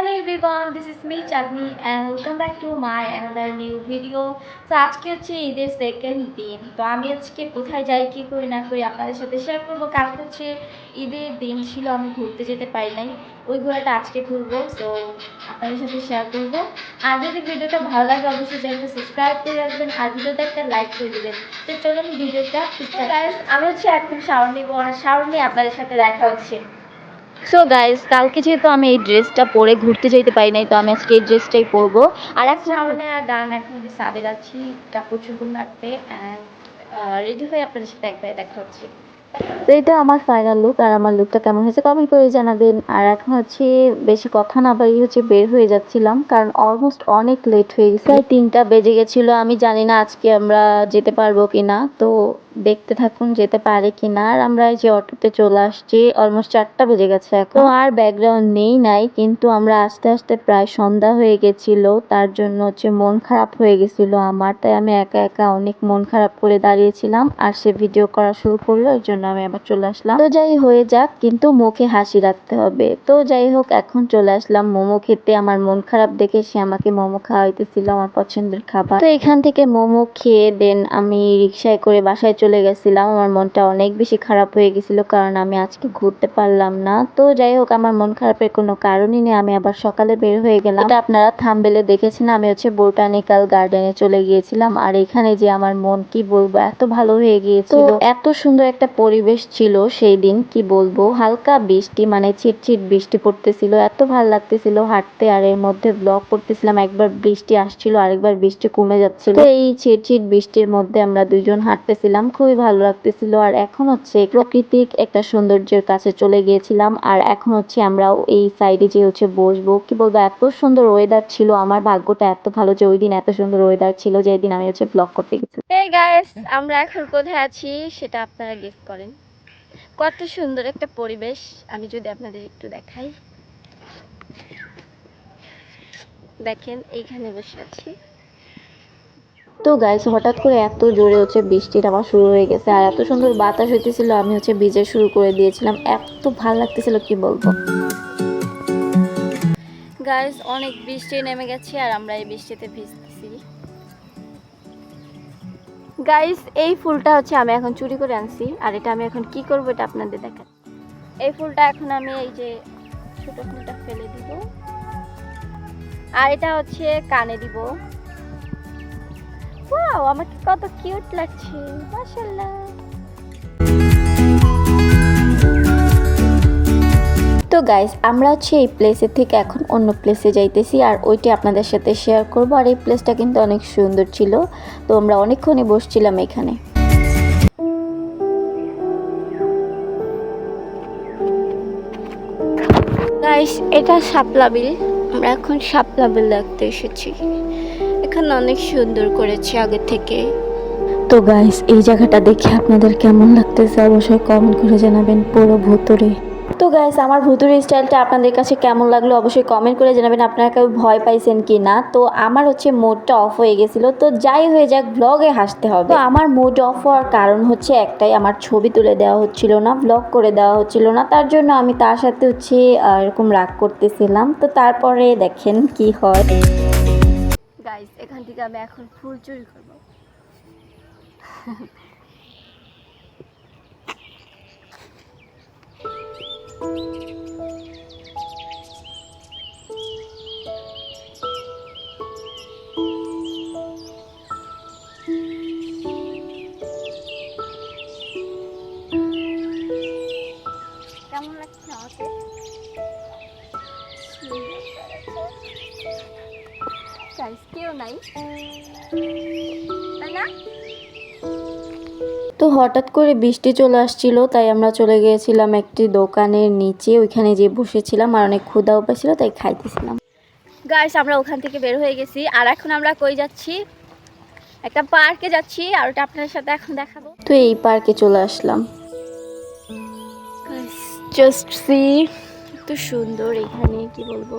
Hello everyone, this is me Chandni and welcome back to my another new video. তো আজকে হচ্ছে ঈদের second দিন। তো আমি আজকে কোথায় যাই কি করি না করি আপনাদের সাথে শেয়ার করব। কারণ হচ্ছে ঈদের দিন ছিল আমি ঘুরতে যেতে পারি নাই। ওই ঘোরাটা আজকে ঘুরবো তো আপনাদের সাথে শেয়ার করব। আর যদি ভিডিওটা ভালো লাগে অবশ্যই চ্যানেলটা সাবস্ক্রাইব করে রাখবেন আর ভিডিওটা একটা লাইক করে দেবেন। তো চলুন ভিডিওটা আমি হচ্ছে এখন শাওয়ার নিবো আর শাওয়ার নিয়ে আপনাদের সাথে দেখা হচ্ছে। সো গাইস কালকে যেহেতু আমি এই ড্রেসটা পরে ঘুরতে যেতে পারি নাই, তো আমি আজকে এই ড্রেসটাই পরবো। আর এখন এখন যে সাদে যাচ্ছি কাপড় অ্যান্ড রেডি হয়ে আপনাদের সাথে একবারে দেখা হচ্ছে। তো এটা আমার ফাইনাল লুক আর আমার লুকটা কেমন হয়েছে কমেন্ট করে জানাবেন। আর এখন হচ্ছে বেশি কথা না বাড়িয়ে হচ্ছে বের হয়ে যাচ্ছিলাম, কারণ অলমোস্ট অনেক লেট হয়ে গেছে। প্রায় তিনটা বেজে গেছিল, আমি জানি না আজকে আমরা যেতে পারব কি না তো দেখতে থাকুন, যেতে পারে কি না আর আমরা এই যে অটোতে চলে আসছি অলমোস্ট চারটা বেজে গেছে এখন। আর ব্যাকগ্রাউন্ড নেই, নাই, কিন্তু আমরা আস্তে আস্তে প্রায় সন্ধ্যা হয়ে গেছিল। তার জন্য হচ্ছে মন খারাপ হয়ে গেছিল আমার। তাই আমি একা একা অনেক মন খারাপ করে দাঁড়িয়েছিলাম। আর সে ভিডিও করা শুরু করল, ওই জন্য আমি আবার চলে আসলাম। তো যাই হয়ে যাক, কিন্তু মুখে হাসি রাখতে হবে। তো যাই হোক, এখন চলে আসলাম মোমো খেতে। আমার মন খারাপ দেখে সে আমাকে মোমো খাওয়াইতেছিল, আমার পছন্দের খাবার। তো এখান থেকে মোমো খেয়ে দেন আমি রিক্সায় করে বাসায় চলে গেছিলাম। আমার মনটা অনেক বেশি খারাপ হয়ে গেছিল কারণ আমি আজকে ঘুরতে পারলাম না। তো যাই হোক আমার মন খারাপের কোনো কারণই নেই। আমি আবার সকালে বের হয়ে গেলাম। এটা আপনারা থামবেলে দেখেছেন আমি হচ্ছে বোটানিক্যাল গার্ডেনে চলে গিয়েছিলাম। আর এখানে যে আমার মন কি বলব এত ভালো হয়ে গিয়েছিল। এত সুন্দর একটা পরিবেশ ছিল সেই দিন কি বলব? হালকা বৃষ্টি মানে ছিটছিট বৃষ্টি পড়তেছিল। এত ভালো লাগতেছিল হাঁটতে। আর এর মধ্যে ব্লগ করতেছিলাম একবার বৃষ্টি আসছিল আরেকবার বৃষ্টি কমে যাচ্ছিল। এই ছিটছিট বৃষ্টির মধ্যে আমরা দুজন হাঁটতেছিলাম। খুবই ভালো লাগতেছিল। আর এখন হচ্ছে প্রাকৃতিক একটা সৌন্দর্যের কাছে চলে গিয়েছিলাম। আর এখন হচ্ছে আমরা এই সাইডে যে হচ্ছে বসবো। কি বলব, এত সুন্দর ওয়েদার ছিল। আমার ভাগ্যটা এত ভালো যে ওই দিন এত সুন্দর ওয়েদার ছিল যে দিন আমি হচ্ছে ব্লগ করতে গেছি আমরা এখন কোথায় আছি সেটা আপনারা গেস করেন। কত সুন্দর একটা পরিবেশ। আমি যদি আপনাদের একটু দেখাই। দেখেন, এইখানে বসে আছি। তো গাইস হঠাৎ করে এত জোরে হচ্ছে বৃষ্টিটা আবার শুরু হয়ে গেছে আর এত সুন্দর বাতাস হইতেছিল, আমি হচ্ছে ভিজে শুরু করে দিয়েছিলাম। এত ভালো লাগতেছিল, কি বলব? গাইস অনেক বৃষ্টি নেমে গেছে আর আমরা এই বৃষ্টিতে ভিজতেছি। গাইস এই ফুলটা হচ্ছে আমি এখন চুরি করে আনছি আর এটা আমি এখন কি করব এটা আপনাদের দেখা এই ফুলটা এখন আমি এই যে ছোট ফুলটা ফেলে দিব। আর এটা হচ্ছে কানে দিব। ওয়াও আমাকে কত কিউট লাগছে, মাশাআল্লাহ। তো গাইস আমরা হচ্ছে এই প্লেসের থেকে এখন অন্য প্লেসে যাইতেছি আর ওইটি আপনাদের সাথে শেয়ার করব। আর এই প্লেসটা কিন্তু অনেক সুন্দর ছিল। তো আমরা অনেকক্ষণই বসছিলাম এখানে। গাইস এটা শাপলা বিল। আমরা এখন শাপলা বিল দেখতে এসেছি। এখানে অনেক সুন্দর করেছে আগে থেকে। তো গাইস এই জায়গাটা দেখে আপনাদের কেমন লাগতেছে? অবশ্যই কমেন্ট করে জানাবেন পুরো ভুতুরে। তো গাইস আমার ভুতুরে স্টাইলটা আপনাদের কাছে কেমন লাগল? অবশ্যই কমেন্ট করে জানাবেন আপনারা কেউ ভয় পাইছেন কি না তো আমার হচ্ছে মুডটা অফ হয়ে গেছিল। তো যাই হয়ে যাক ব্লগে হাসতে হবে। তো আমার মুড অফ হওয়ার কারণ হচ্ছে একটাই, আমার ছবি তুলে দেওয়া হচ্ছিল না ব্লগ করে দেওয়া হচ্ছিল না। তার জন্য আমি তার সাথে হচ্ছে এরকম রাগ করতেছিলাম। তো তারপরে দেখেন কি হয়। গাইস এখান থেকে আমি এখন ফুল চুরি করব। কেমন গাইস কেউ নাই। তাই না? তো হঠাৎ করে বৃষ্টি চলে আসছিল তাই আমরা চলে গিয়েছিলাম একটি দোকানের নিচে ওইখানে যে বসেছিলাম আর অনেক ক্ষুদাও পাইছিল তাই খাইতেছিলাম। গাইস আমরা ওখান থেকে বের হয়ে গেছি। আর এখন আমরা কই যাচ্ছি? একটা পার্কে যাচ্ছি আর ওটা আপনাদের সাথে এখন দেখাবো। তো এই পার্কে চলে আসলাম। জাস্ট সি এত সুন্দর এখানে কি বলব?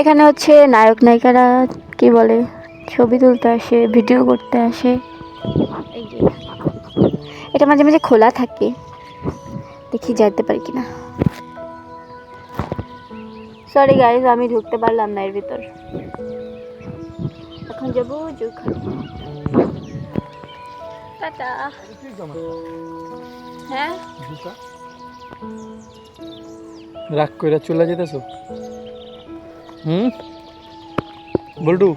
এখানে হচ্ছে নায়ক নায়িকারা কি বলে, ছবি তুলতে আসে, ভিডিও করতে আসে। এটা মাঝে মাঝে খোলা থাকে, দেখি যেতে পারি কিনা। সরি গাইজ আমি ঢুকতে পারলাম না এর ভিতর। এখন যাব হ্যাঁ? রাগ কইরা চলে যেতেছ হুম? বল্টু।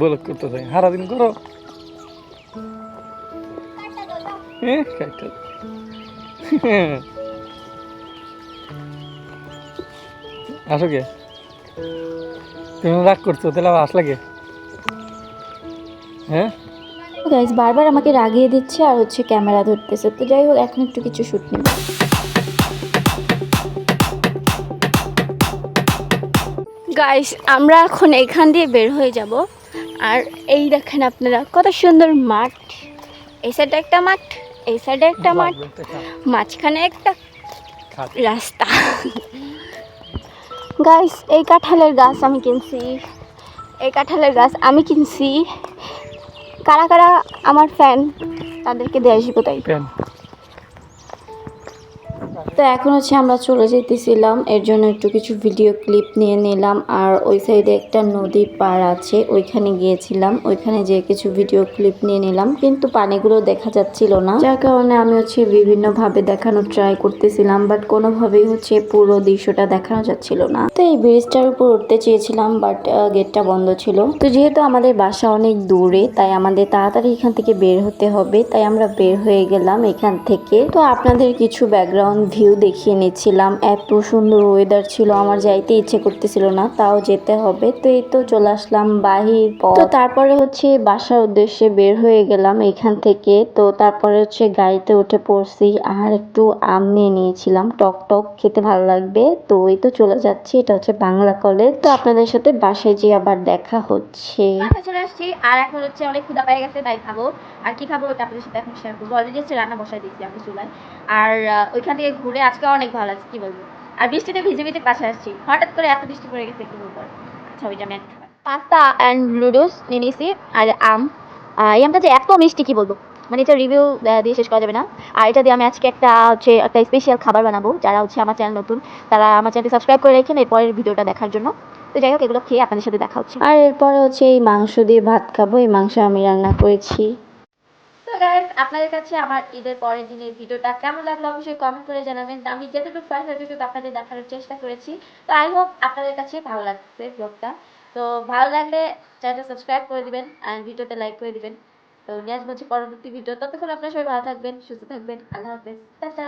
বলক করতে থাকি সারাদিন করো। আসো কে তুমি রাগ করছ, তাহলে আবার আসলা কে হ্যাঁ? বারবার আমাকে রাগিয়ে দিচ্ছে আর হচ্ছে ক্যামেরা ধরতেছে। তো যাই হোক, এখন একটু কিছু শুট নেব। গাইস আমরা এখন এখান দিয়ে বের হয়ে যাব। আর এই দেখেন আপনারা কত সুন্দর মাঠ। এই সাইডে একটা মাঠ এই সাইডে একটা মাঠ। মাঝখানে একটা রাস্তা। গাইস এই কাঁঠালের গাছ আমি কিনছি। এই কাঁঠালের গাছ আমি কিনছি। কারা কারা আমার ফ্যান তাদেরকে দিয়ে আসব তাই। তো এখন হচ্ছে আমরা চলে যেতেছিলাম। এর জন্য একটু কিছু ভিডিও ক্লিপ নিয়ে নিলাম। আর ওই সাইডে একটা নদী পার আছে, ওইখানে গিয়েছিলাম। ওইখানে যে কিছু ভিডিও ক্লিপ নিয়ে নিলাম। কিন্তু পানিগুলো দেখা যাচ্ছিল না। যার কারণে আমি হচ্ছে বিভিন্নভাবে দেখানোর ট্রাই করতেছিলাম বাট কোনোভাবেই হচ্ছে পুরো দৃশ্যটা দেখানো যাচ্ছিল না। তো এই ব্রিজটার উপর উঠতে চেয়েছিলাম বাট গেটটা বন্ধ ছিল। তো যেহেতু আমাদের বাসা অনেক দূরে, তাই আমাদের তাড়াতাড়ি এখান থেকে বের হতে হবে। তাই আমরা বের হয়ে গেলাম এখান থেকে। তো আপনাদের কিছু ব্যাকগ্রাউন্ড ভিউ দেখিয়ে নিচ্ছিলাম। এত সুন্দর ওয়েদার ছিল, আমার যাইতে ইচ্ছে করতেছিল না, তাও যেতে হবে। তো এই তো চলে আসলাম বাহির। তো তারপরে হচ্ছে বাসার উদ্দেশ্যে বের হয়ে গেলাম এখান থেকে। তো তারপরে হচ্ছে গাড়িতে উঠে পড়ছি, আর একটু আম নিয়ে নিয়েছিলাম। টক টক খেতে ভালো লাগবে। তো এই তো চলে যাচ্ছি, এটা হচ্ছে বাংলা কলেজ তো আপনাদের সাথে বাসায় যেয়ে আবার দেখা হচ্ছে। চলে আসছি, আর এখন হচ্ছে অনেক ক্ষুদা গেছে, তাই খাব। আর কি খাব ওটা আপনাদের সাথে এখন শেয়ার করব। অলরেডি হচ্ছে রান্না বসাই আমি চুলায়। আর ওইখান থেকে ঘুরে আজকে অনেক ভালো লাগছে কি বলব? আর বৃষ্টিতে ভিজে ভিজে বাসায় আসছি। হঠাৎ করে এত বৃষ্টি পড়ে গেছে কি বলব? আর। আচ্ছা আমি একটা পাস্তা অ্যান্ড নুডলস নিয়ে নিয়েছি আর আম। এই আমটা যে এত মিষ্টি কি বলব? মানে এটা রিভিউ দিয়ে শেষ করা যাবে না। আর এটা দিয়ে আমি আজকে একটা হচ্ছে একটা স্পেশাল খাবার বানাবো যারা হচ্ছে আমার চ্যানেল নতুন তারা আমার চ্যানেলটি সাবস্ক্রাইব করে রেখেন এরপরের ভিডিওটা দেখার জন্য। তো যাই হোক এগুলো খেয়ে আপনাদের সাথে দেখা হচ্ছে। আর এরপরে হচ্ছে এই মাংস দিয়ে ভাত খাব এই মাংস আমি রান্না করেছি। গাইস আপনাদের কাছে আমার ঈদের পরের দিনের ভিডিওটা কেমন লাগল অবশ্যই কমেন্ট করে জানাবেন। আমি যেটুকু ততটুকু আপনাদের দেখানোর চেষ্টা করেছি। তো আই হোপ আপনাদের কাছে ভালো লাগছে ব্লগটা তো ভালো লাগলে চ্যানেলটা সাবস্ক্রাইব করে দিবেন আর ভিডিওতে লাইক করে দিবেন। তো নিয়ে আসব পরবর্তী ভিডিও। ততক্ষণ আপনারা সবাই ভালো থাকবেন, সুস্থ থাকবেন। আল্লাহ হাফেজ। টাটা।